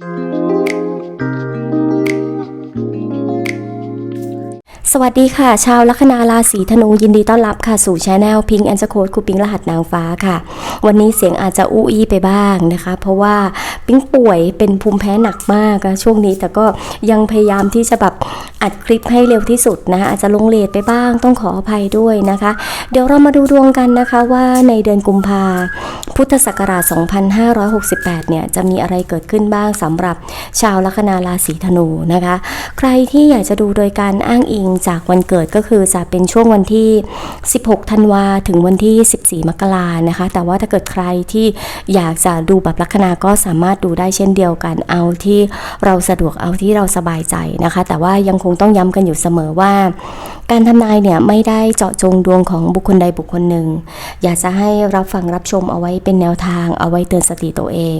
thank you สวัสดีค่ะ ชาวลัคนาราศีธนูยินดีต้อนรับค่ะ สู่ช anel พิงแอนสโคดคูปิงรหัสนางฟ้าค่ะ วันนี้เสียงอาจจะอู้อี้ไปบ้างนะคะ เพราะว่าปิงป่วยเป็นภูมิแพ้หนักมากช่วงนี้แต่ก็ยังพยายามที่จะแบบอัดคลิปให้เร็วที่สุดนะ อาจจะลงเลทไปบ้างต้องขออภัยด้วยนะคะ เดี๋ยวเรามาดูดวงกันนะคะว่าในเดือนกุมภาพุทธศักราช 2568 เนี่ยจะมีอะไรเกิดขึ้นบ้างสำหรับชาวลัคนาราศีธนูนะคะ ใครที่อยากจะดูโดยการอ้างอิงจากวันเกิดก็คือจะเป็นช่วงวันที่ 16 ธันวาถึงวันที่ 14 มกรานะคะ แต่ว่าถ้าเกิดใครที่อยากจะดูแบบลัคนาก็สามารถดูได้เช่นเดียวกัน เอาที่เราสะดวกเอาที่เราสบายใจนะคะ แต่ว่ายังคงต้องย้ำกันอยู่เสมอว่า การทำนายเนี่ยไม่ได้เจาะจงดวงของบุคคลใดบุคคลหนึ่ง อยากจะให้รับฟังรับชมเอาไว้เป็นแนวทางเอาไว้เตือนสติตัวเอง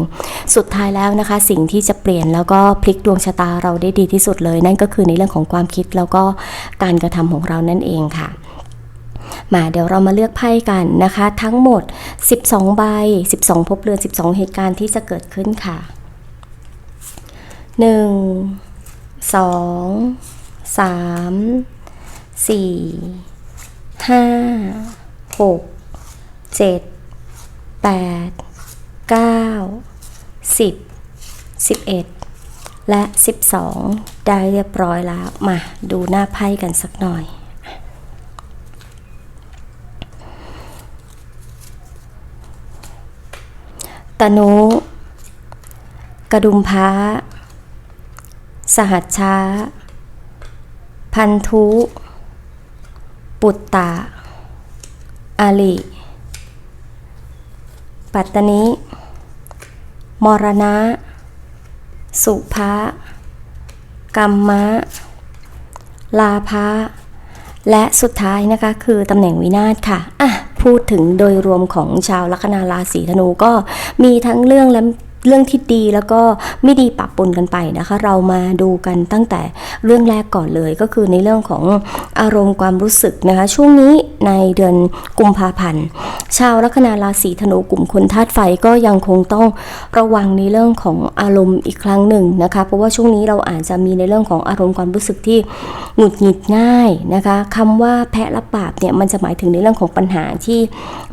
สุดท้ายแล้วนะคะ สิ่งที่จะเปลี่ยนแล้วก็พลิกดวงชะตาเราได้ดีที่สุดเลย นั่นก็คือในเรื่องของความคิดแล้วก็การกระทำของเรานั่นเองค่ะมาเดี๋ยวเรามาเลือกไพ่กันนะคะ ทั้งหมด 12 ใบ 12ภพเรือน 12 เหตุการณ์ที่จะเกิดขึ้นค่ะ 1 2 3 4 5 6 7 8 9 10 11 และ 12 ได้เรียบร้อยแล้ว มาดูหน้าไพ่กันสักหน่อยตนุ กระดุมพระสหัชชา พันธุ ปุตตะอาลิปัตตนิ มรณะ สุภะ กัมมะ ลาภะและสุดท้ายนะคะคือตำแหน่งวินาศค่ะอะ พูดถึงโดยรวมของชาวลัคนาราศีธนูก็มีทั้งเรื่องและ เรื่องที่ดีแล้วก็ไม่ดีปะปนกันไปนะคะ เรามาดูกันตั้งแต่เรื่องแรกก่อนเลยก็คือในเรื่องของอารมณ์ความรู้สึกนะคะ ช่วงนี้ในเดือนกุมภาพันธ์ ชาวลัคนาราศีธนูกลุ่มคนธาตุไฟก็ยังคงต้องระวังในเรื่องของอารมณ์อีกครั้งหนึ่งนะคะ เพราะว่าช่วงนี้เราอาจจะมีในเรื่องของอารมณ์ความรู้สึกที่หงุดหงิดง่ายนะคะคำว่าแพะรับบาปเนี่ยมันจะหมายถึงในเรื่องของปัญหาที่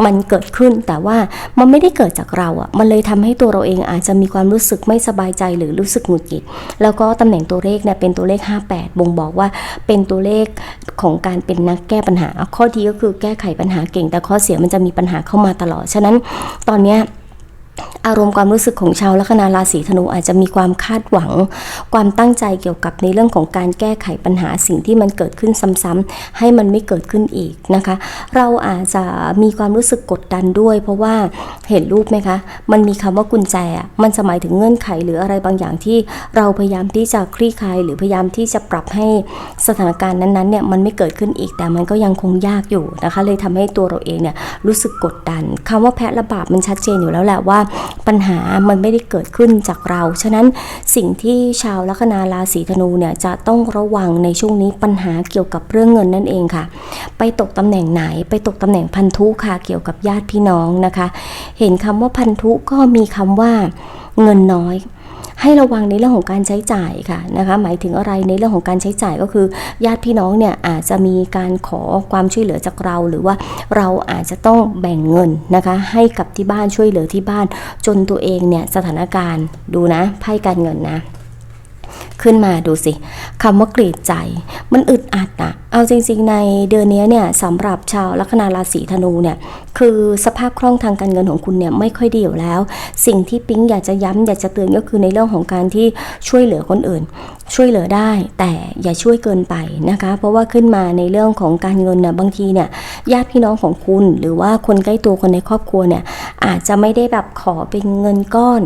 มันเกิดขึ้น แต่ว่ามันไม่ได้เกิดจากเราอะ่ะมันเลยทำให้ตัวเราเองอาจจะมีความรู้สึกไม่สบายใจหรือรู้สึกหงุดหงิด แล้วก็ตำแหน่งตัวเลขเนี่ยเป็นตัวเลข 58 บ่งบอกว่าเป็นตัวเลขของการเป็นนักแก้ปัญหา ข้อดีก็คือแก้ไขปัญหาเก่ง แต่ข้อเสียมันจะมีปัญหาเข้ามาตลอด ฉะนั้นตอนเนี้ย อารมณ์ความรู้สึกของชาวลัคนาราศีธนูอาจจะมีความคาดหวัง ความตั้งใจเกี่ยวกับในเรื่องของการแก้ไขปัญหาสิ่งที่มันเกิดขึ้นซ้ำๆให้มันไม่เกิดขึ้นอีกนะคะ เราอาจจะมีความรู้สึกกดดันด้วย เพราะว่าเห็นรูปไหมคะ มันมีคำว่ากุญแจมันจะหมายถึงเงื่อนไขหรืออะไรบางอย่างที่เราพยายามที่จะคลี่คลายหรือพยายามที่จะปรับให้สถานการณ์นั้นๆเนี่ยมันไม่เกิดขึ้นอีกแต่มันก็ยังคงยากอยู่นะคะ เลยทำให้ตัวเราเองเนี่ยรู้สึกกดดันคำว่าแพะระบาปมันชัดเจนอยู่แล้วแหละว่าปัญหามันไม่ได้เกิดขึ้นจากเรา ฉะนั้นสิ่งที่ชาวลัคนาราศีธนูเนี่ยจะต้องระวังในช่วงนี้ปัญหาเกี่ยวกับเรื่องเงินนั่นเองค่ะ ไปตกตำแหน่งไหน ไปตกตำแหน่งพันธุค่ะเกี่ยวกับญาติพี่น้องนะคะ เห็นคำว่าพันธุก็มีคำว่าเงินน้อย ให้ระวังในเรื่องของการใช้จ่ายค่ะนะคะหมายถึงอะไรในเรื่องของการใช้จ่ายก็คือ ญาติพี่น้องเนี่ยอาจจะมีการขอความช่วยเหลือจากเรา หรือว่าเราอาจจะต้องแบ่งเงินนะคะให้กับที่บ้านช่วยเหลือที่บ้าน จนตัวเองเนี่ยสถานการณ์ดูนะไพ่การเงินนะ ขึ้นมาดูสิคำว่ากลีดใจ มันอึดอัดอะเอาจริงๆในเดือนนี้เนี่ยสำหรับชาวลัคนาราศีธนูเนี่ยคือสภาพคล่องทางการเงินของคุณเนี่ยไม่ค่อยดีอยู่แล้ว สิ่งที่ปิ๊งอยากจะย้ำอยากจะเตือนก็คือในเรื่องของการที่ช่วยเหลือคนอื่น ช่วยเหลือได้ แต่อย่าช่วยเกินไปนะคะ เพราะว่าขึ้นมาในเรื่องของการเงินเนี่ยบางทีเนี่ยญาติพี่น้องของคุณหรือว่าคนใกล้ตัวคนในครอบครัวเนี่ยอาจจะไม่ได้แบบขอเป็นเงินก้อน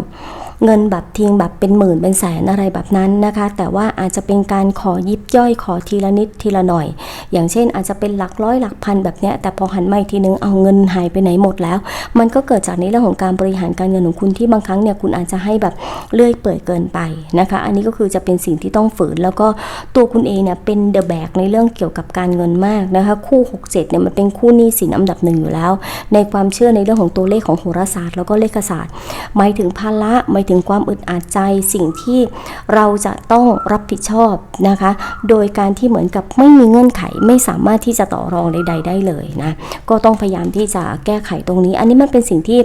เงินแบบทิ้งแบบเป็นหมื่นเป็นแสนอะไรแบบนั้นนะคะ แต่ว่าอาจจะเป็นการขอยิบย่อยขอทีละนิดทีละหน่อย อย่างเช่นอาจจะเป็นหลักร้อยหลักพันแบบเนี้ยแต่พอหันมาอีกทีนึงเอาเงินหายไปไหนหมดแล้ว มันก็เกิดจากในเรื่องของการบริหารการเงินของคุณที่บางครั้งเนี่ยคุณอาจจะให้แบบเลื่อยเปื่อยเกินไปนะคะ อันนี้ก็คือจะเป็นสิ่งที่ต้องฝืน แล้วก็ตัวคุณเองเนี่ยเป็นเดอะแบกในเรื่องเกี่ยวกับการเงินมากนะคะคู่ 67เนี่ยมันเป็นคู่หนี้สินอันดับหนึ่งอยู่แล้ว ในความเชื่อในเรื่องของตัวเลขของโหราศาสตร์ แล้วก็เลขศาสตร์หมายถึงภาระหมายถึงถึงความอึดอัดใจสิ่งที่เราจะต้องรับผิดชอบนะคะ โดยการที่เหมือนกับไม่มีเงื่อนไขไม่สามารถที่จะต่อรองใด ๆ ได้เลยนะก็ต้องพยายามที่จะแก้ไขตรงนี้ อันนี้มันเป็นสิ่งที่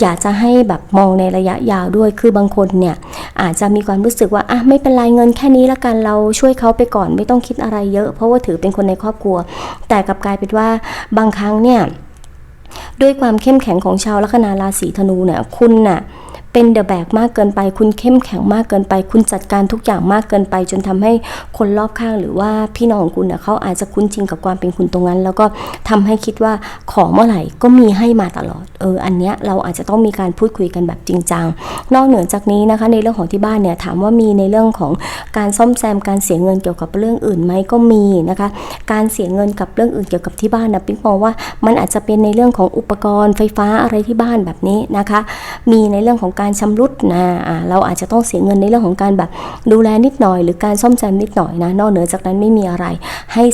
อยากจะให้แบบมองในระยะยาวด้วยคือบางคนเนี่ยอาจจะมีความรู้สึกว่าอะไม่เป็นไรเงินแค่นี้ละกันเราช่วยเขาไปก่อนไม่ต้องคิดอะไรเยอะ เพราะว่าถือเป็นคนในครอบครัว แต่กลับกลายเป็นว่าบางครั้งเนี่ยด้วยความเข้มแข็งของชาวลัคนาราศีธนูเนี่ยคุณน่ะ เป็นเดอะแบกมากเกินไป คุณเข้มแข็งมากเกินไป คุณจัดการทุกอย่างมากเกินไป จนทำให้คนรอบข้างหรือว่าพี่น้องของคุณเนี่ยเขาอาจจะคุ้นชินกับความเป็นคุณตรงนั้น แล้วก็ทำให้คิดว่าของเมื่อไหร่ก็มีให้มาตลอดเอออันเนี้ยเราอาจจะต้องมีการพูดคุยกันแบบจริงจังนอกเหนือจากนี้นะคะในเรื่องของที่บ้านเนี่ยถามว่ามีในเรื่องของการซ่อมแซมการเสียเงินเกี่ยวกับเรื่องอื่นไหมก็มีนะคะการเสียเงินกับเรื่องอื่นเกี่ยวกับที่บ้านนะปิ๊งมองว่ามันอาจจะเป็นในเรื่องของอุปกรณ์ไฟฟ้าอะไรที่บ้านแบบนี้นะคะ มีในเรื่องของการชำรุดนะเราอาจจะต้องเสียเงินในเรื่องของการแบบดูแลนิดหน่อย หรือการซ่อมแซมนิดหน่อยนะนอกเหนือจากนั้นไม่มีอะไรให้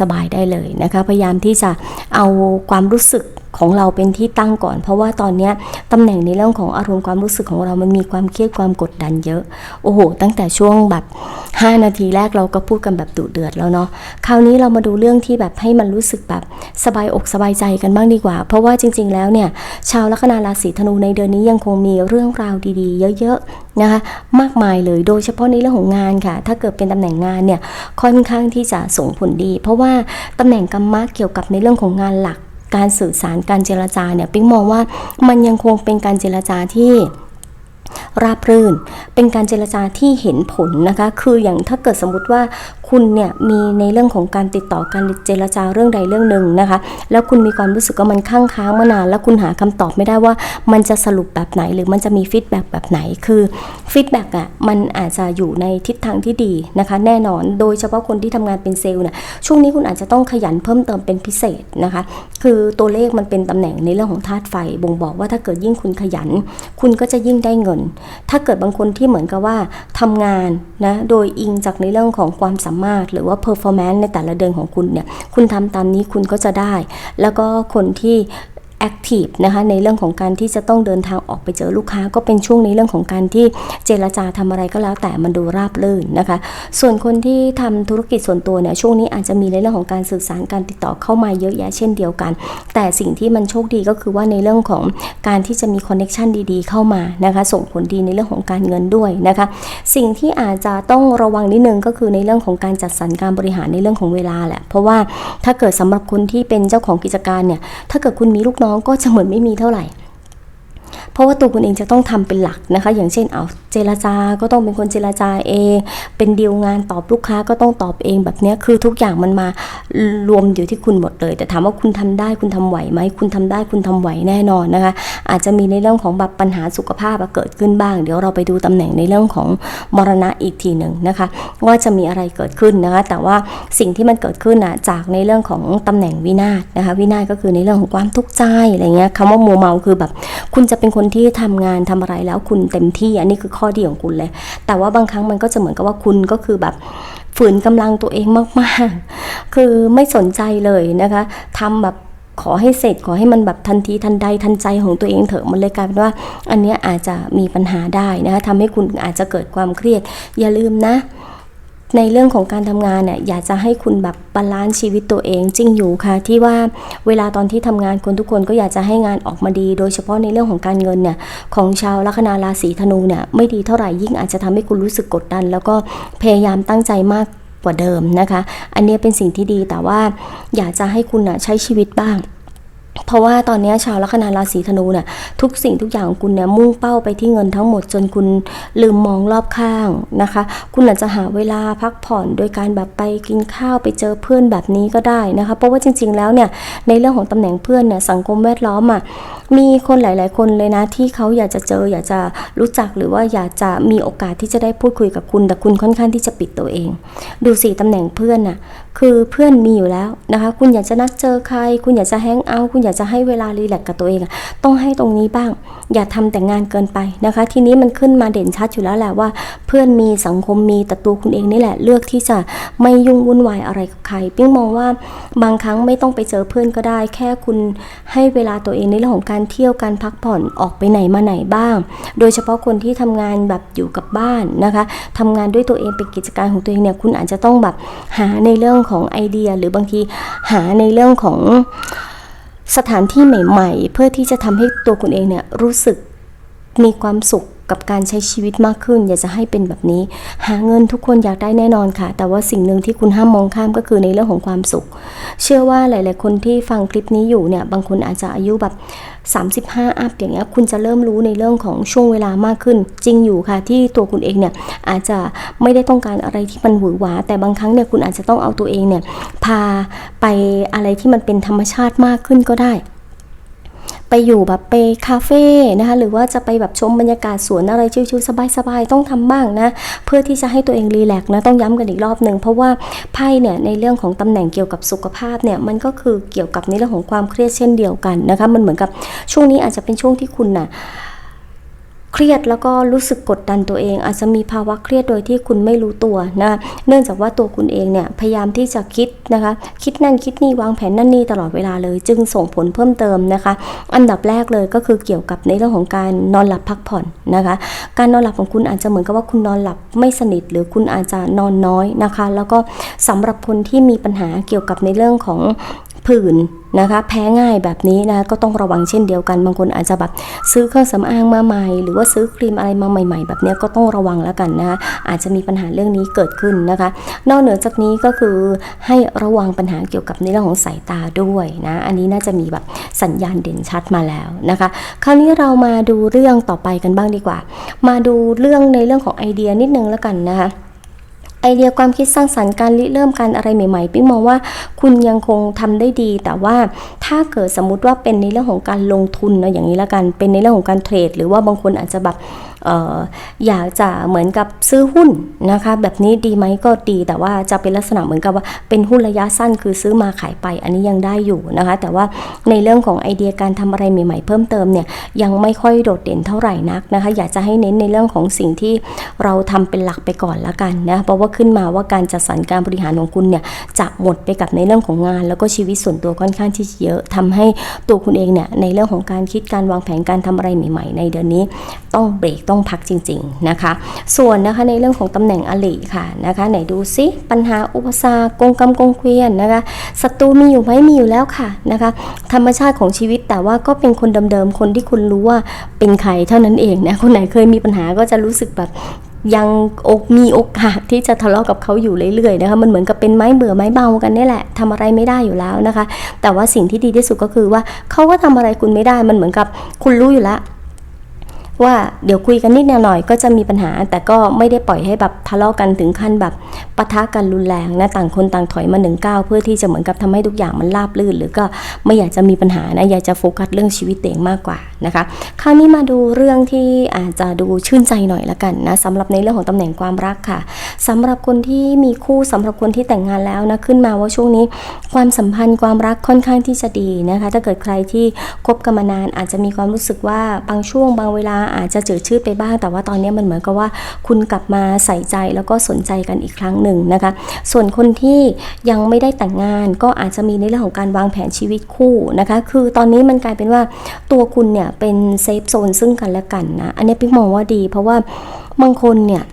สบายๆได้เลยนะคะพยายามที่จะเอาความรู้สึก ของเราเป็นที่ตั้งก่อน เพราะว่าตอนนี้ตำแหน่งในเรื่องของอารมณ์ความรู้สึกของเรามันมีความเครียดความกดดันเยอะ โอ้โห ตั้งแต่ช่วงแบบ 5 นาทีแรกเราก็พูดกันแบบดุเดือดแล้วเนาะคราวนี้เรามาดูเรื่องที่แบบให้มันรู้สึกแบบสบายอกสบายใจกันบ้างดีกว่า เพราะว่าจริง ๆ แล้วเนี่ยชาวลัคนาราศีธนูในเดือนนี้ยังคงมีเรื่องราวดีๆ เยอะๆนะคะมากมายเลยโดยเฉพาะในเรื่องของงานค่ะ ถ้าเกิดเป็นตำแหน่งงานเนี่ยค่อนข้างที่จะส่งผลดี เพราะว่าตำแหน่งกรรมะเกี่ยวกับในเรื่องของงานหลัก การสื่อสารการเจรจาเนี่ยปิ๊งมองว่ามันยังคงเป็นการเจรจาที่ ราบรื่น เป็นการเจรจาที่เห็นผลนะคะ คืออย่างถ้าเกิดสมมติว่าคุณเนี่ยมีในเรื่องของการติดต่อการเจรจาเรื่องใดเรื่องหนึ่งนะคะ แล้วคุณมีความรู้สึกว่ามันข้างค้างมานาน แล้วคุณหาคำตอบไม่ได้ว่ามันจะสรุปแบบไหนหรือมันจะมีฟีดแบ็กแบบไหน คือฟีดแบ็กอะมันอาจจะอยู่ในทิศทางที่ดีนะคะ แน่นอน โดยเฉพาะคนที่ทำงานเป็นเซลล์เนี่ย ช่วงนี้คุณอาจจะต้องขยันเพิ่มเติมเป็นพิเศษนะคะ คือตัวเลขมันเป็นตำแหน่งในเรื่องของธาตุไฟ บ่งบอกว่าถ้าเกิดยิ่งคุณขยัน คุณก็จะยิ่งได้เงินถ้าเกิดบางคนที่เหมือนกับว่าทำงานนะโดยอิงจากในเรื่องของความสามารถ หรือว่า performance ในแต่ละเดือนของคุณเนี่ยคุณทำตามนี้คุณก็จะได้ แล้วก็คนที่ แอคทีฟนะคะในเรื่องของการที่จะต้องเดินทางออกไปเจอลูกค้า ก็เป็นช่วงในเรื่องของการที่เจรจาทำอะไรก็แล้วแต่มันดูราบรื่นนะคะ ส่วนคนที่ทำธุรกิจส่วนตัวเนี่ยช่วงนี้อาจจะมีในเรื่องของการสื่อสารการติดต่อเข้ามาเยอะแยะเช่นเดียวกัน แต่สิ่งที่มันโชคดีก็คือว่าในเรื่องของการที่จะมีคอนเน็ชันดีๆ เข้ามานะคะส่งผลดีในเรื่องของการเงินด้วยนะคะ สิ่งที่อาจจะต้องระวังนิดนึงก็คือในเรื่องของการจัดสรรการบริหารในเรื่องของเวลาแหละเพราะว่าถ้าเกิดสำหรับคนที่เป็นเจ้าของกิจการเนี่ยถ้าเกิดคุณมีลูกน้องก็จะเหมือนไม่มีเท่าไหร่ เพราะว่าตัวคุณเองจะต้องทำเป็นหลักนะคะ อย่างเช่นเอาเจรจาก็ต้องเป็นคนเจรจาเอง เป็นดีลงานตอบลูกค้าก็ต้องตอบเองแบบนี้คือทุกอย่างมันมารวมอยู่ที่คุณหมดเลย แต่ถามว่าคุณทำได้คุณทำไหวไหมคุณทำได้คุณทำไหวแน่นอนนะคะ อาจจะมีในเรื่องของแบบปัญหาสุขภาพเกิดขึ้นบ้าง เดี๋ยวเราไปดูตำแหน่งในเรื่องของมรณะอีกทีหนึ่งนะคะ ว่าจะมีอะไรเกิดขึ้นนะคะ แต่ว่าสิ่งที่มันเกิดขึ้นนะจากในเรื่องของตำแหน่งวินาศนะคะ วินาศก็คือในเรื่องของความทุกข์ใจอะไรเงี้ยคำว่ามัวเมาคือแบบ คุณจะเป็นคนที่ทำงานทำอะไรแล้วคุณเต็มที่อันนี้คือข้อดีของคุณเลย แต่ว่าบางครั้งมันก็จะเหมือนกับว่าคุณก็คือแบบฝืนกำลังตัวเองมากๆ คือไม่สนใจเลยนะคะทำแบบขอให้เสร็จขอให้มันแบบทันทีทันใดทันใจของตัวเองเถอะมันเลยกลายเป็นว่า อันเนี้ยอาจจะมีปัญหาได้นะคะทำให้คุณอาจจะเกิดความเครียดอย่าลืมนะ ในเรื่องของการทำงานเนี่ยอยากจะให้คุณแบบบาลานซ์ชีวิตตัวเองจริงอยู่ค่ะ ที่ว่าเวลาตอนที่ทำงานคนทุกคนก็อยากจะให้งานออกมาดี โดยเฉพาะในเรื่องของการเงินเนี่ยของชาวลัคนาราศีธนูเนี่ยไม่ดีเท่าไหร่ยิ่งอาจจะทำให้คุณรู้สึกกดดัน แล้วก็พยายามตั้งใจมากกว่าเดิมนะคะ อันนี้เป็นสิ่งที่ดีแต่ว่าอยากจะให้คุณน่ะใช้ชีวิตบ้าง เพราะว่าตอนนี้ชาวลัคนาราศีธนูเนี่ยทุกสิ่งทุกอย่างของคุณเนี่ยมุ่งเป้าไปที่เงินทั้งหมดจนคุณลืมมองรอบข้างนะคะ คุณอาจจะหาเวลาพักผ่อนโดยการแบบไปกินข้าวไปเจอเพื่อนแบบนี้ก็ได้นะคะ เพราะว่าจริง ๆ แล้วเนี่ยในเรื่องของตำแหน่งเพื่อนเนี่ยสังคมแวดล้อมอะมีคนหลาย ๆ คนเลยนะที่เขาอยากจะเจอ อยากจะรู้จักหรือว่าอยากจะมีโอกาสที่จะได้พูดคุยกับคุณแต่คุณค่อนข้างที่จะปิดตัวเอง ดูสิตำแหน่งเพื่อนน่ะคือเพื่อนมีอยู่แล้วนะคะ คุณอยากจะนัดเจอใคร คุณอยากจะแฮงเอาท์คุณอยากจะให้เวลารีแลกซ์กับตัวเอง ต้องให้ตรงนี้บ้าง อย่าทำแต่งานเกินไปนะคะ ทีนี้มันขึ้นมาเด่นชัดอยู่แล้วแหละว่า เพื่อนมีสังคมมีแต่ตัวคุณเองนี่แหละเลือกที่จะไม่ยุ่งวุ่นวายอะไรกับใคร ปิ้งมองว่าบางครั้งไม่ต้องไปเจอเพื่อนก็ได้ แค่คุณให้เวลาตัวเองในเรื่องของการเที่ยวการพักผ่อนออกไปไหนมาไหนบ้าง โดยเฉพาะคนที่ทำงานแบบอยู่กับบ้านนะคะทำงานด้วยตัวเองเป็นกิจการของตัวเองเนี่ยคุณอาจจะต้องแบบหาในเรื่องของไอเดีย หรือบางทีหาในเรื่องของ สถานที่ใหม่ ๆ เพื่อที่จะทำให้ตัวคุณเองเนี่ยรู้สึกมีความสุข กับการใช้ชีวิตมากขึ้น อยากจะให้เป็นแบบนี้ หาเงินทุกคนอยากได้แน่นอนค่ะ แต่ว่าสิ่งหนึ่งที่คุณห้ามมองข้ามก็คือในเรื่องของความสุข เชื่อว่าหลาย ๆ คนที่ฟังคลิปนี้อยู่เนี่ยบางคนอาจจะอายุแบบ35 อัพอย่างเงี้ยคุณจะเริ่มรู้ในเรื่องของช่วงเวลามากขึ้น จริงอยู่ค่ะที่ตัวคุณเองเนี่ยอาจจะไม่ได้ต้องการอะไรที่มันหวือหวา แต่บางครั้งเนี่ยคุณอาจจะต้องเอาตัวเองเนี่ยพาไปอะไรที่มันเป็นธรรมชาติมากขึ้นก็ได้ ไปอยู่แบบไปคาเฟ่นะคะหรือว่าจะไปแบบชมบรรยากาศสวนอะไรชิวๆสบายๆต้องทำบ้างนะ เพื่อที่จะให้ตัวเองรีแลกซ์นะต้องย้ำกันอีกรอบหนึ่งเพราะว่าไพ่เนี่ยในเรื่องของตำแหน่งเกี่ยวกับสุขภาพเนี่ยมันก็คือเกี่ยวกับในเรื่องของความเครียดเช่นเดียวกันนะคะมันเหมือนกับช่วงนี้อาจจะเป็นช่วงที่คุณน่ะ เครียดแล้วก็รู้สึกกดดันตัวเอง อาจจะมีภาวะเครียดโดยที่คุณไม่รู้ตัวนะเนื่องจากว่าตัวคุณเองเนี่ยพยายามที่จะคิดนะคะคิดนั่นคิดนี่วางแผนนั่นนี่ตลอดเวลาเลย จึงส่งผลเพิ่มเติมนะคะ อันดับแรกเลยก็คือเกี่ยวกับในเรื่องของการนอนหลับพักผ่อนนะคะ การนอนหลับของคุณอาจจะเหมือนกับว่าคุณนอนหลับไม่สนิท หรือคุณอาจจะนอนน้อยนะคะ แล้วก็สำหรับคนที่มีปัญหาเกี่ยวกับในเรื่องของ ผื่นนะคะ แพ้ง่ายแบบนี้นะก็ต้องระวังเช่นเดียวกัน บางคนอาจจะแบบซื้อเครื่องสำอางมาใหม่ หรือว่าซื้อครีมอะไรมาใหม่ ๆ แบบนี้ก็ต้องระวังแล้วกันนะคะอาจจะมีปัญหาเรื่องนี้เกิดขึ้นนะคะ นอกเหนือจากนี้ก็คือให้ระวังปัญหาเกี่ยวกับในเรื่องของสายตาด้วยนะอันนี้น่าจะมีแบบสัญญาณเด่นชัดมาแล้วนะคะ คราวนี้เรามาดูเรื่องต่อไปกันบ้างดีกว่า มาดูเรื่องในเรื่องของไอเดียนิดนึงแล้วกันนะคะ ไอเดียความคิดสร้างสรรค์การริเริ่มการอะไรใหม่ๆปิ๊งมองว่าคุณยังคงทำได้ดี แต่ว่าถ้าเกิดสมมุติว่าเป็นในเรื่องของการลงทุนนะอย่างนี้ละกัน เป็นในเรื่องของการเทรด หรือว่าบางคนอาจจะแบบ อยากจะเหมือนกับซื้อหุ้นนะคะ แบบนี้ดีไหมก็ดี แต่ว่าจะเป็นลักษณะเหมือนกับว่าเป็นหุ้นระยะสั้นคือซื้อมาขายไป อันนี้ยังได้อยู่นะคะ แต่ว่าในเรื่องของไอเดียการทำอะไรใหม่ๆเพิ่มเติมเนี่ยยังไม่ค่อยโดดเด่นเท่าไหร่นักนะคะ อยากจะให้เน้นในเรื่องของสิ่งที่เราทำเป็นหลักไปก่อนละกันนะเพราะว่าขึ้นมาว่าการจัดสรรการบริหารของคุณเนี่ยจะหมดไปกับในเรื่องของงาน แล้วก็ชีวิตส่วนตัวค่อนข้างที่จะเยอะทำให้ตัวคุณเองเนี่ยในเรื่องของการคิดการวางแผนการทำอะไรใหม่ ๆ ในเดือนนี้ต้องเบรกต้องพักจริงๆนะคะ ส่วนนะคะในเรื่องของตำแหน่งอลิค่ะนะคะไหนดูซิปัญหาอุปสรรคกงกรรมกงเกวียนนะคะศัตรูมีอยู่ไหมมีอยู่แล้วค่ะนะคะ ธรรมชาติของชีวิตแต่ว่าก็เป็นคนเดิมๆคนที่คุณรู้ว่าเป็นใครเท่านั้นเองนะคนไหนเคยมีปัญหาก็จะรู้สึกแบบยังอกมีโอกาสที่จะทะเลาะกับเขาอยู่เรื่อยๆนะคะมันเหมือนกับเป็นไม้เบื่อไม้เบากันนี่แหละทำอะไรไม่ได้อยู่แล้วนะคะ แต่ว่าสิ่งที่ดีที่สุดก็คือว่าเขาก็ทำอะไรคุณไม่ได้มันเหมือนกับคุณรู้อยู่แล้ว ว่าเดี๋ยวคุยกันนิดหน่อยก็จะมีปัญหา แต่ก็ไม่ได้ปล่อยให้แบบทะเลาะกันถึงขั้นแบบปะทะกันรุนแรงนะต่างคนต่างถอยมาหนึ่งก้าวเพื่อที่จะเหมือนกับทำให้ทุกอย่างมันราบลื่น หรือก็ไม่อยากจะมีปัญหานะอยากจะโฟกัสเรื่องชีวิตเองมากกว่านะคะคราวนี้มาดูเรื่องที่อาจจะดูชื่นใจหน่อยละกันนะสำหรับในเรื่องของตำแหน่งความรักค่ะสำหรับคนที่มีคู่สำหรับคนที่แต่งงานแล้วนะขึ้นมาว่าช่วงนี้ ความสัมพันธ์ความรักค่อนข้างที่จะดีนะคะถ้าเกิดใครที่คบกันมานานอาจจะมีความรู้สึกว่าบางช่วงบางเวลาอาจจะเจือชืดไปบ้าง แต่ว่าตอนนี้มันเหมือนกับว่าคุณกลับมาใส่ใจแล้วก็สนใจกันอีกครั้งหนึ่งนะคะ ส่วนคนที่ยังไม่ได้แต่งงานก็อาจจะมีในเรื่องของการวางแผนชีวิตคู่นะคะ คือตอนนี้มันกลายเป็นว่าตัวคุณเนี่ยเป็นเซฟโซนซึ่งกันและกันนะ อันนี้ปิ๊กมองว่าดี เพราะว่าบางคนเนี่ย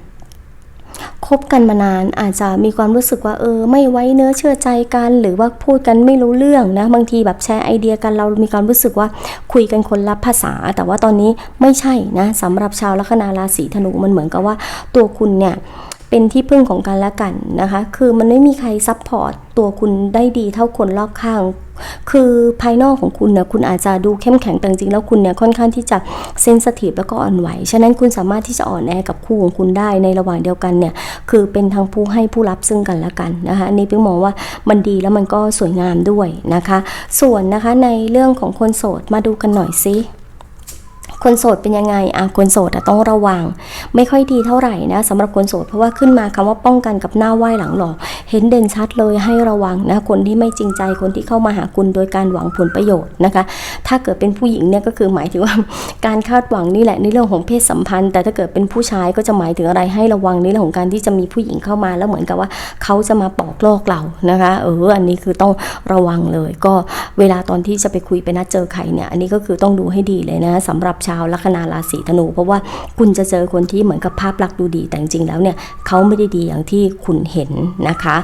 คบกันมานานอาจจะมีความรู้สึกว่าเออ ไม่ไว้เนื้อเชื่อใจกัน หรือว่าพูดกันไม่รู้เรื่องนะบางทีแบบแชร์ไอเดียกันเรามีความรู้สึกว่าคุยกันคนละภาษา แต่ว่าตอนนี้ไม่ใช่นะสำหรับชาวลัคนาราศีธนูมันเหมือนกับว่าตัวคุณเนี่ย เป็นที่พึ่งของกันและกันนะคะ คือมันไม่มีใครซัพพอร์ตตัวคุณได้ดีเท่าคนรอบข้าง คือภายนอกของคุณเนี่ยคุณอาจจะดูเข้มแข็งแต่จริงๆแล้วคุณเนี่ยค่อนข้างที่จะเซนสทีฟแล้วก็อ่อนไหว ฉะนั้นคุณสามารถที่จะอ่อนแอกับคู่ของคุณได้ในระหว่างเดียวกันเนี่ย คือเป็นทั้งผู้ให้ผู้รับซึ่งกันและกันนะคะ อันนี้พี่มองว่ามันดีแล้วมันก็สวยงามด้วยนะคะ ส่วนนะคะในเรื่องของคนโสดมาดูกันหน่อยซิ คนโสดเป็นยังไงอะคนโสดต้องระวัง ไม่ค่อยดีเท่าไหร่นะสำหรับคนโสดเพราะว่าขึ้นมาคำว่าป้องกันกับหน้าไหว้หลังหลอก เห็นเด่นชัดเลยให้ระวังนะคนที่ไม่จริงใจคนที่เข้ามาหาคุณโดยการหวังผลประโยชน์นะคะ ถ้าเกิดเป็นผู้หญิงเนี่ยก็คือหมายถึงว่าการคาดหวังนี่แหละในเรื่องของเพศสัมพันธ์ แต่ถ้าเกิดเป็นผู้ชายก็จะหมายถึงอะไรให้ระวังในเรื่องของการที่จะมีผู้หญิงเข้ามาแล้วเหมือนกับว่าเขาจะมาปอกลอกเรานะคะเอออันนี้คือต้องระวังเลย ก็เวลาตอนที่จะไปคุยไปนัดเจอใครเนี่ยอันนี้ก็คือต้องดูให้ดีเลยนะสำหรับชชาวลัคนาราศีธนู เพราะว่าคุณจะเจอคนที่เหมือนกับภาพลักษณ์ดูดีแต่จริงๆแล้วเนี่ยเขาไม่ได้ดีอย่างที่คุณเห็นนะคะ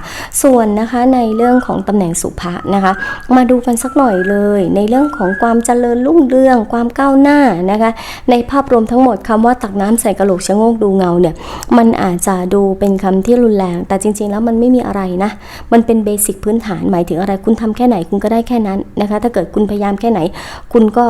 ส่วนนะคะในเรื่องของตำแหน่งสุภะนะคะ มาดูกันสักหน่อยเลย ในเรื่องของความเจริญรุ่งเรือง ความก้าวหน้านะคะ ในภาพรวมทั้งหมดคำว่าตักน้ำใส่กระโหลกชะโงกดูเงาเนี่ยมันอาจจะดูเป็นคำที่รุนแรง แต่จริง ๆ แล้วมันไม่มีอะไรนะ มันเป็นเบสิกพื้นฐานหมายถึงอะไรคุณทำแค่ไหนคุณก็ได้แค่นั้นนะคะ ถ้าเกิดคุณพยายามแค่ไหน คุณก็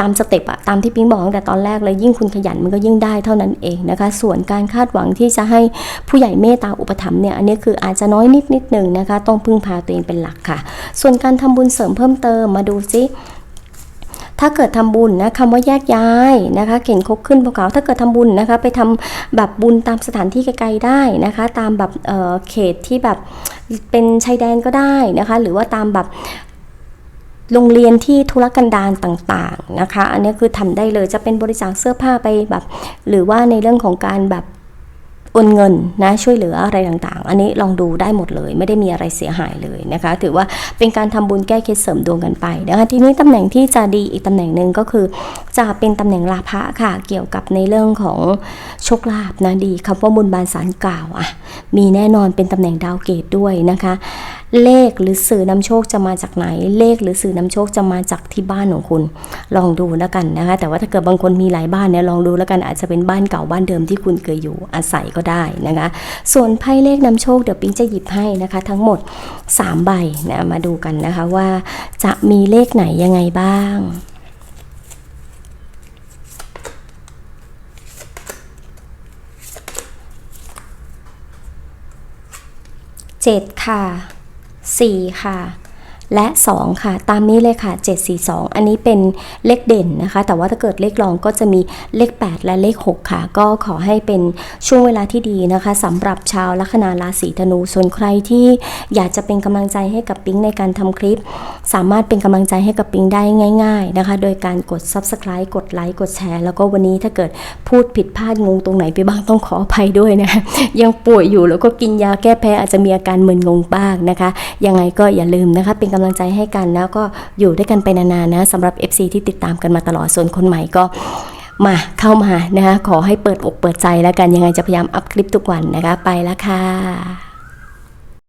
ตามสเต็ปอะตามที่ปิ๊งบอกตั้งแต่ตอนแรกเลยยิ่งคุณขยันมันก็ยิ่งได้เท่านั้นเองนะคะ ส่วนการคาดหวังที่จะให้ผู้ใหญ่เมตตาอุปถัมภ์เนี่ยอันนี้คืออาจจะน้อยนิดนิดหนึ่งนะคะ ต้องพึ่งพาตัวเองเป็นหลักค่ะ ส่วนการทำบุญเสริมเพิ่มเติมมาดูซิถ้าเกิดทำบุญนะคำว่าแยกย้ายนะคะ เข็นคกขึ้นภูเขาถ้าเกิดทำบุญนะคะ ไปทำแบบบุญตามสถานที่ไกลๆได้นะคะ ตามแบบเอ่อเขตที่แบบเป็นชายแดนก็ได้นะคะ หรือว่าตามแบบ โรงเรียนที่ธุรกันดารต่างๆนะคะ อันนี้คือทำได้เลยจะเป็นบริจาคเสื้อผ้าไปแบบ หรือว่าในเรื่องของการแบบโอนเงินนะช่วยเหลืออะไรต่างๆ อันนี้ลองดูได้หมดเลย ไม่ได้มีอะไรเสียหายเลยนะคะ ถือว่าเป็นการทำบุญแก้เคล็ดเสริมดวงกันไปนะคะทีนี้ตำแหน่งที่จะดีอีกตำแหน่งหนึ่งก็คือ จะเป็นตำแหน่งลาภะค่ะ เกี่ยวกับในเรื่องของโชคลาภนะดีคำว่าบุญบานสารกล่าวอะมีแน่นอนเป็นตำแหน่งดาวเกตด้วยนะคะ เลขหรือสื่อนำโชคจะมาจากไหน เลขหรือสื่อนำโชคจะมาจากที่บ้านของคุณ ลองดูแล้วกันนะคะ แต่ว่าถ้าเกิดบางคนมีหลายบ้านเนี่ยลองดูแล้วกันอาจจะเป็นบ้านเก่าบ้านเดิมที่คุณเคยอยู่อาศัยก็ได้นะคะ ส่วนไพ่เลขนำโชคเดี๋ยวปิ๊งจะหยิบให้นะคะ ทั้งหมด 3 ใบนะมาดูกันนะคะว่าจะมีเลขไหนยังไงบ้าง7ค่ะ 4 ค่ะ และ 2 ค่ะ ตามนี้เลยค่ะ 742 อันนี้เป็นเลขเด่นนะคะ แต่ว่าถ้าเกิดเลขรองก็จะมีเลข 8 และเลข 6 ค่ะ ก็ขอให้เป็นช่วงเวลาที่ดีนะคะสำหรับชาวลัคนาราศีธนู ส่วนใครที่อยากจะเป็นกำลังใจให้กับปิ๊งในการทำคลิป สามารถเป็นกำลังใจให้กับปิ๊งได้ง่ายๆนะคะ โดยการกด Subscribe กดไลค์กดแชร์ แล้วก็วันนี้ถ้าเกิดพูดผิดพลาดงงตรงไหนไปบ้างต้องขออภัยด้วยนะคะยังป่วยอยู่แล้วก็กินยาแก้แพ้อาจจะมีอาการมึนงงบ้างนะคะ ยังไงก็อย่าลืมนะคะเป็นกำลังใจให้กันแล้วก็อยู่ด้วยกันไปนานๆนะสำหรับ FC ที่ติดตามกันมาตลอดส่วนคนใหม่ก็มาเข้ามานะคะขอให้เปิดอกเปิดใจแล้วกันยังไงจะพยายามอัพคลิปทุกวันนะคะไปแล้วค่ะ